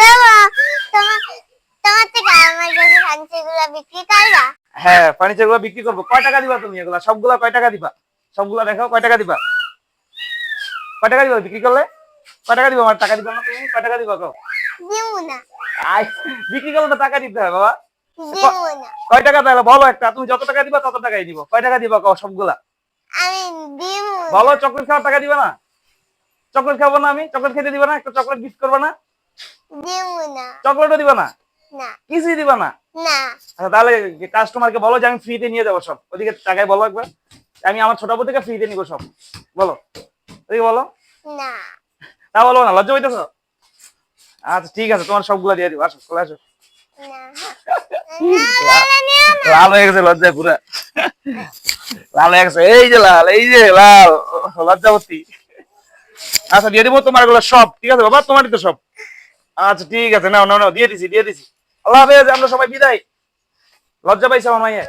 দেবো? তোমার তোমার থেকে আমার কাছে ফাংশনগুলো বিক্রি করবা? হ্যাঁ বিক্রি করব। কয় টাকা দিবা তুমি এগুলা? সবগুলা কয় টাকা দিবা? সবগুলা দেখাও কয় টাকা দিবা? কয় টাকা দিবা বিক্রি করলে? কয় টাকা দিবা? আমার টাকা দিবা না তুমি? কয় টাকা দিবা কও? দিব না আই বিক্রি করলে তো টাকা দিতে বাবা। কয় টাকা তাহলে? বলো একটা তুমি যত টাকা দিবা তত টাকাই দিব। কয় টাকা দিবা কও সবগুলা? আমি দিব বলো চকলেট খাওয়ার টাকা দিবা না? চকলেট খাব না আমি? চকলেট খেতে দিবা না? একটা চকলেট গিফট করবা না? দিব না। চকলেটও দিবা না? না। কিছুই দিবা না? না। আচ্ছা তাহলে কাস্টমারকে বলো যে আমি ফ্রিতে নিয়ে যাব সব। ওদিকে টাকায় বলো একবার। আমি আমার ছোট থেকে ফ্রিতে নিবো সব। বলো। ওদিকে বলো। না। তা বলো না লজ্জা হইতেছ আচ্ছা ঠিক আছে তোমার সবগুলো দিয়ে দিবো। আসো চলে আসো। লাল হয়ে গেছে লজ্জায় পুরা। লাল হয়ে গেছে এই যে লাল এই যে লাল। লজ্জাবতী। আচ্ছা দিয়ে দিবো তোমারগুলো সব ঠিক আছে বাবা? তোমারই তো সব। আচ্ছা ঠিক আছে না না না দিয়ে দিছি দিয়ে দিছি। আল্লাহ হাফেজ, আমরা সবাই বিদায়। লজ্জা পাইছি আমার মাইয়ে।